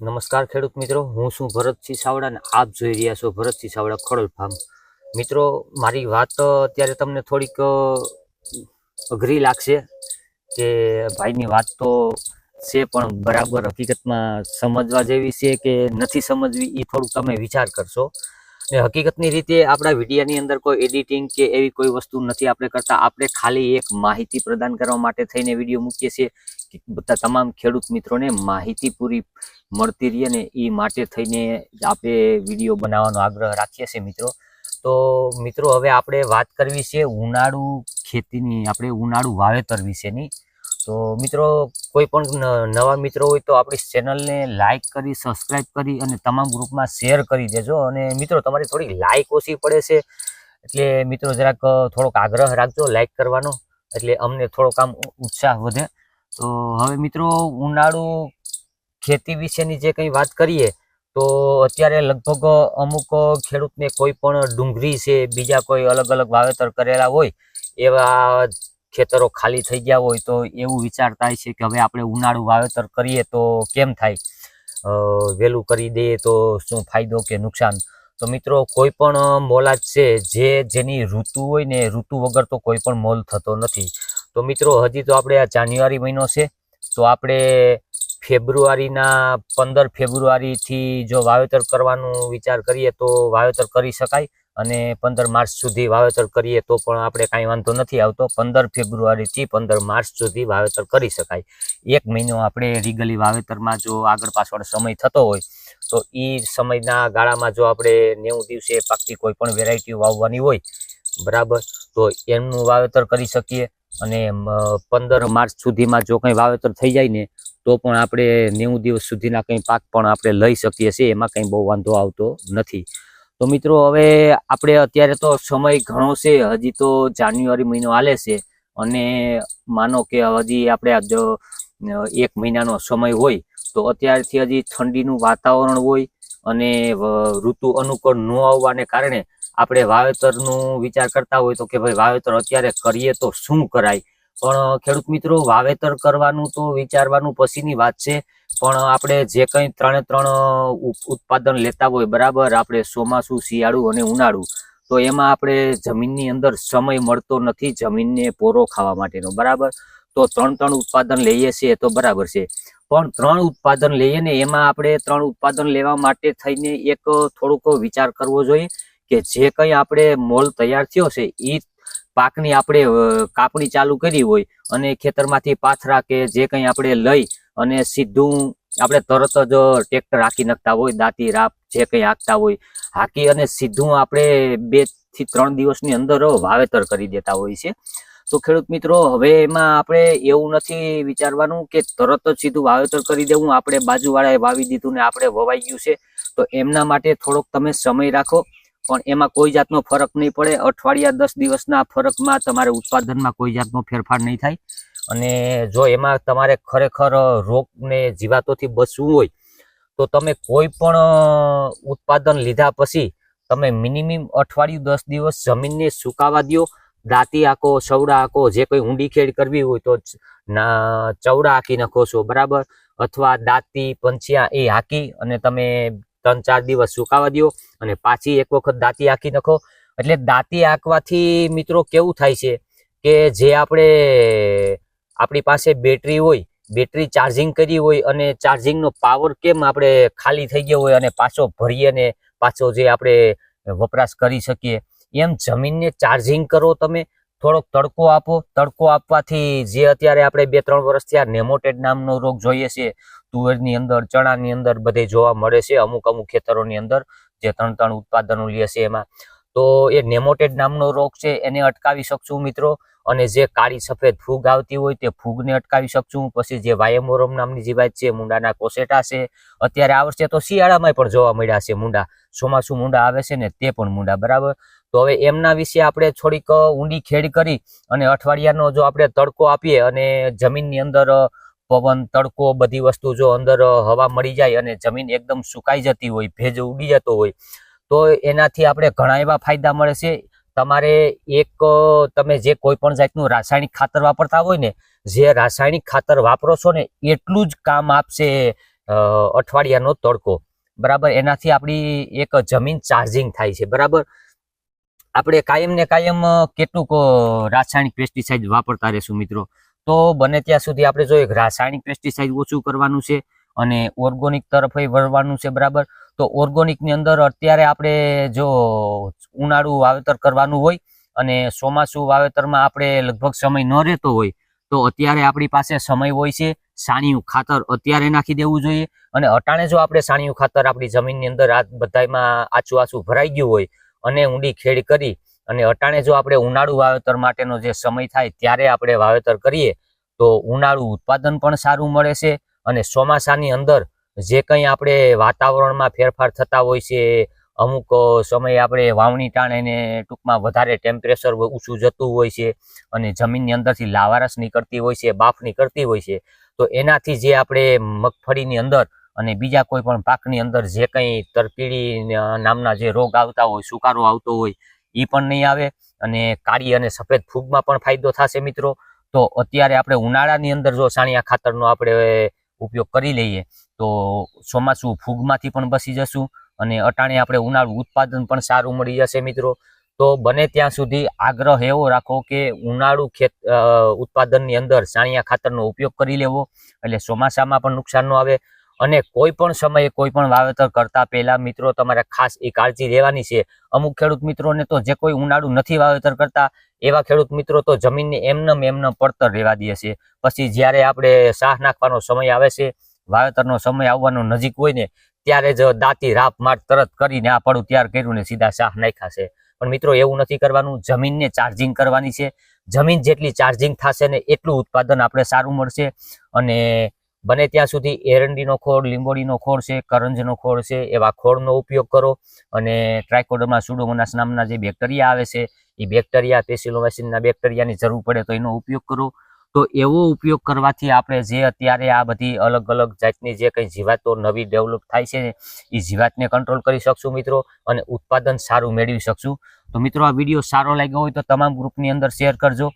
નમસ્કાર ખેડૂત મિત્રો, હું છું ભરતસિંહ સાવડા અને આપ જોઈ રહ્યા છો ભરતસિંહ સાવડા ખડોલ ફાર્મ મિત્રો, મારી વાત અત્યારે તમને થોડીક અઘરી લાગશે કે ભાઈની વાત તો છે, પણ બરાબર હકીકતમાં સમજવા જેવી છે કે નથી સમજવી એ થોડુંક તમે વિચાર કરશો. હકીકતની રીતે આપણા વિડીયાની અંદર કોઈ એડિટિંગ કે એવી કોઈ વસ્તુ નથી. આપણે કરતા આપણે ખાલી એક માહિતી પ્રદાન કરવા માટે થઈને વીડિયો મૂકીએ છીએ કે બધા તમામ ખેડૂત મિત્રોને માહિતી પૂરી મળતી રહે ને એ માટે થઈને આપણે વીડિયો બનાવવાનો આગ્રહ રાખીએ છીએ મિત્રો. તો મિત્રો, હવે આપણે વાત કરવી છે ઉનાળુ ખેતીની, આપણે ઉનાળુ વાવેતર વિશેની. તો મિત્રો, કોઈ પણ નવા મિત્રો હોય તો આપણી ચેનલને લાઈક કરી સબસ્ક્રાઈબ કરી અને તમામ ગ્રુપમાં શેર કરી દેજો. અને મિત્રો, તમારી થોડી લાઈક ઓછી પડે છે, એટલે મિત્રો જરાક થોડોક આગ્રહ રાખજો લાઈક કરવાનો, એટલે અમને થોડોક આમ ઉત્સાહ વધે. તો હવે મિત્રો, ઉનાળુ ખેતી વિશેની જે કંઈ વાત કરીએ, તો અત્યારે લગભગ અમુક ખેડૂતને કોઈ પણ ડુંગળી છે, બીજા કોઈ અલગ અલગ વાવેતર કરેલા હોય, એવા ખેતરો ખાલી થઈ ગયા હોય તો એવું વિચાર થાય છે કે હવે આપણે ઉનાળુ વાવેતર કરીએ તો કેમ થાય? વહેલું કરી દઈએ તો શું ફાયદો કે નુકસાન? તો મિત્રો, કોઈ પણ મોલાદ છે જે જેની ઋતુ હોય ને, ઋતુ વગર તો કોઈ પણ મોલ થતો નથી. તો મિત્રો, હજી તો આપણે આ જાન્યુઆરી મહિનો છે. તો આપણે ફેબ્રુઆરીના પંદર ફેબ્રુઆરીથી જો વાવેતર કરવાનું વિચાર કરીએ તો વાવેતર કરી શકાય. અને પંદર માર્ચ સુધી વાવેતર કરીએ તો પણ આપણે કાંઈ વાંધો નથી આવતો. પંદર ફેબ્રુઆરીથી પંદર માર્ચ સુધી વાવેતર કરી શકાય. એક મહિનો આપણે રીગલી વાવેતરમાં જો આગળ પાછળ સમય થતો હોય, તો એ સમયના ગાળામાં જો આપણે નેવું દિવસે પાકતી કોઈ પણ વેરાયટી વાવવાની હોય, બરાબર, તો એમનું વાવેતર કરી શકીએ. અને પંદર માર્ચ સુધીમાં જો કંઈ વાવેતર થઈ જાય ને, તો પણ આપણે નેવું દિવસ સુધીના કંઈ પાક પણ આપણે લઈ શકીએ છીએ. એમાં કંઈ બહુ વાંધો આવતો નથી. તો મિત્રો, હવે આપણે અત્યારે તો સમય ઘણો છે. હજી તો જાન્યુઆરી મહિનો હાલે છે અને માનો કે હજી આપણે જો એક મહિનાનો સમય હોય, તો અત્યારથી હજી ઠંડીનું વાતાવરણ હોય અને ઋતુ અનુકૂળ ન આવવાને કારણે આપણે વાવેતરનું વિચાર કરતા હોય તો કે ભાઈ વાવેતર અત્યારે કરીએ તો શું કરાય? પણ ખેડૂત મિત્રો, વાવેતર કરવાનું તો વિચારવાનું પછીની વાત છે. પણ આપણે જે કંઈ ત્રણે ત્રણ ઉત્પાદન લેતા હોય, બરાબર? આપણે ચોમાસું, શિયાળુ અને ઉનાળુ. તો એમાં આપણે જમીનની અંદર સમય મળતો નથી જમીનને પોરો ખાવા માટેનો, બરાબર? તો ત્રણ ત્રણ ઉત્પાદન લઈએ છીએ તો બરાબર છે. પણ ત્રણ ઉત્પાદન લઈએ ને એમાં આપણે ત્રણ ઉત્પાદન લેવા માટે થઈને એક થોડુંક વિચાર કરવો જોઈએ કે જે કંઈ આપણે મોલ તૈયાર થયો છે એ પાકની આપણે કાપણી ચાલુ કરી હોય અને ખેતરમાંથી પાથરા કે જે કંઈ આપણે લઈ અને સીધું આપણે તરત જ ટ્રેક્ટર હાંકી નાખતા હોય, દાંતી, રાપ, જે કંઈ હાંકતા હોય, હાંકી અને સીધું આપણે બેથી ત્રણ દિવસની અંદર વાવેતર કરી દેતા હોય છે. તો ખેડૂત મિત્રો, હવે એમાં આપણે એવું નથી વિચારવાનું કે તરત જ સીધું વાવેતર કરી દેવું, આપણે બાજુવાળાએ વાવી દીધું ને આપણે વવાઈ ગયું છે. તો એમના માટે થોડોક તમે સમય રાખો. પણ એમાં કોઈ જાતનો ફરક નહીં પડે. અઠવાડિયા દસ દિવસના ફરકમાં તમારે ઉત્પાદનમાં કોઈ જાતનો ફેરફાર નહીં થાય. અને જો એમાં તમારે ખરેખર રોગને જીવાતોથી બચવું હોય, તો તમે કોઈ પણ ઉત્પાદન લીધા પછી તમે મિનિમમ અઠવાડિયું દસ દિવસ જમીનને સુકાવા દ્યો. દાંતી આંકો, સવડા આંકો, જે કોઈ ઊંડી ખેડ કરવી હોય તો ચવડા હાંકી નાખો છો, બરાબર? અથવા દાંતી પંચિયા એ હાંકી અને તમે ત્રણ ચાર દિવસ સુકાવા દ્યો અને પાછી એક વખત દાંતી હાંકી નાખો. એટલે દાંતી આંકવાથી મિત્રો કેવું થાય છે કે જે આપણે, આપણી પાસે બેટરી હોય, બેટરી ચાર્જિંગ કરી હોય અને ચાર્જિંગનો પાવર કેમ આપણે ખાલી થઈ ગયો હોય અને પાછો ભરીએ ને પાછો જે આપણે વપરાશ કરી શકીએ. એમ જમીનને ચાર્જિંગ કરો તમે, થોડોક તડકો આપો. તડકો આપવાથી જે અત્યારે આપણે બે ત્રણ વર્ષથી આ નેમોટેડ નામનો રોગ જોઈએ છે. તુવેરની અંદર, ચણાની અંદર બધે જોવા મળે છે, અમુક અમુક ખેતરોની અંદર જે ત્રણ ત્રણ ઉત્પાદનો લે છે એમાં. તો એ નેમોટેડ નામનો રોગ છે, એને અટકાવી શકશું મિત્રો. અને જે કાળી સફેદ ફૂગ આવતી હોય તે ફૂગને અટકાવી શકશું. પછી જે વાયમોરમ નામની જીવાત છે, મુંડાના કોસેટા છે. અત્યારે આ વર્ષે તો શિયાળામાં પણ જોવા મળ્યા છે મુંડા. ચોમાસું મુંડા આવે છે ને તે પણ મુંડા, બરાબર? તો હવે એમના વિશે આપણે થોડીક ઊંડી ખેડ કરી અને અઠવાડિયાનો જો આપણે તડકો આપીએ અને જમીનની અંદર પવન, તડકો, બધી વસ્તુ જો અંદર હવા મળી જાય અને જમીન એકદમ સુકાઈ જતી હોય, ભેજ ઉડી જતો હોય, તો એનાથી આપણે ઘણા એવા ફાયદા મળે છે. તમારે એક તમે જે કોઈ પણ જાતનું રાસાયણિક ખાતર વાપરતા હોય ને, જે રાસાયણિક ખાતર વાપરો છો ને, એટલું જ કામ આપશે અઠવાડિયાનો તડકો. બરાબર? એનાથી આપણી એક જમીન ચાર્જિંગ થાય છે. બરાબર? આપણે કાયમ ને કાયમ કેટલુંક રાસાયણિક પેસ્ટિસાઇડ વાપરતા રહેશું મિત્રો. તો બને ત્યાં સુધી આપણે જોઈએ રાસાયણિક પેસ્ટિસાઇડ ઓછું કરવાનું છે અને ઓર્ગોનિક તરફ વળવાનું છે, બરાબર? તો ઓર્ગોનિકની અંદર અત્યારે આપણે જો ઉનાળુ વાવેતર કરવાનું હોય અને ચોમાસું વાવેતરમાં આપણે લગભગ સમય ન રહેતો હોય, તો અત્યારે આપણી પાસે સમય હોય છે સાણિયું ખાતર અત્યારે નાખી દેવું જોઈએ અને અટાણે જો આપણે સાણિયું ખાતર આપણી જમીનની અંદર આ બધામાં આછું આછું ભરાઈ ગયું હોય અને ઊંડી ખેડ કરી અને અટાણે જો આપણે ઉનાળુ વાવેતર માટેનો જે સમય થાય ત્યારે આપણે વાવેતર કરીએ, તો ઉનાળુ ઉત્પાદન પણ સારું મળે છે અને ચોમાસાની અંદર જે કંઈ આપણે વાતાવરણમાં ફેરફાર થતા હોય છે, અમુક સમયે આપણે વાવણી ટાણે ટૂંકમાં વધારે ટેમ્પરેચર ઊંચું જતું હોય છે અને જમીનની અંદરથી લાવારસ નીકળતી હોય છે, બાફ નીકળતી હોય છે, તો એનાથી જે આપણે મગફળીની અંદર અને બીજા કોઈ પણ પાકની અંદર જે કંઈ તરપીડી નામના જે રોગ આવતા હોય, સુકારો આવતો હોય એ પણ નહીં આવે અને કાળી અને સફેદ ફૂગમાં પણ ફાયદો થશે મિત્રો. તો અત્યારે આપણે ઉનાળાની અંદર જો સાણિયા ખાતરનો આપણે ઉપયોગ કરી લઈએ, તો ચોમાસું ફૂગમાંથી પણ બચી જશું અને અટાણે આપણે ઉનાળું ઉત્પાદન પણ સારું મળી જશે મિત્રો. તો બને ત્યાં સુધી આગ્રહ એવો રાખો કે ઉનાળુ ખેત ઉત્પાદનની અંદર સાણિયા ખાતરનો ઉપયોગ કરી લેવો, એટલે ચોમાસામાં પણ નુકસાન ન આવે. અને કોઈ પણ સમયે કોઈ પણ વાવેતર કરતા પહેલા મિત્રો, તમારે ખાસ એ કાળજી લેવાની છે. અમુક ખેડૂત મિત્રોને તો જે કોઈ ઉનાળુ નથી વાવેતર કરતા, એવા ખેડૂત મિત્રો તો જમીનને એમનેમ એમને પડતર રહેવા દે છે. પછી જ્યારે આપણે સાહ નાખવાનો સમય આવે છે, વાવેતરનો સમય આવવાનો નજીક હોય ને, ત્યારે જ દાંતી, રાપ, માટ તરત કરીને આ પડું તૈયાર કર્યું ને સીધા સાહ નાખ્યા છે. પણ મિત્રો, એવું નથી કરવાનું. જમીનને ચાર્જિંગ કરવાની છે. જમીન જેટલી ચાર્જિંગ થશે ને એટલું ઉત્પાદન આપણે સારું મળશે. અને બને ત્યાં સુધી એરંડીનો ખોળ લીંબોડીનો ખોળ છે, કરંજનો ખોળ છે, એવા ખોળનો ઉપયોગ કરો અને ટ્રાયકોડમાં સુડોમોનાસ નામના જે બેક્ટેરિયા આવે છે, એ બેક્ટેરિયા પેસિલોમાઇસિનના બેક્ટેરિયાની જરૂર પડે તો એનો ઉપયોગ કરો. તો એવો ઉપયોગ કરવાથી આપણે જે અત્યારે આ બધી અલગ અલગ જાતની જે કંઈ જીવાતો નવી ડેવલપ થાય છે, એ જીવાતને કંટ્રોલ કરી શકશું મિત્રો અને ઉત્પાદન સારું મેળવી શકશું. તો મિત્રો, આ વીડિયો સારો લાગ્યો હોય તો તમામ ગ્રુપની અંદર શેર કરજો.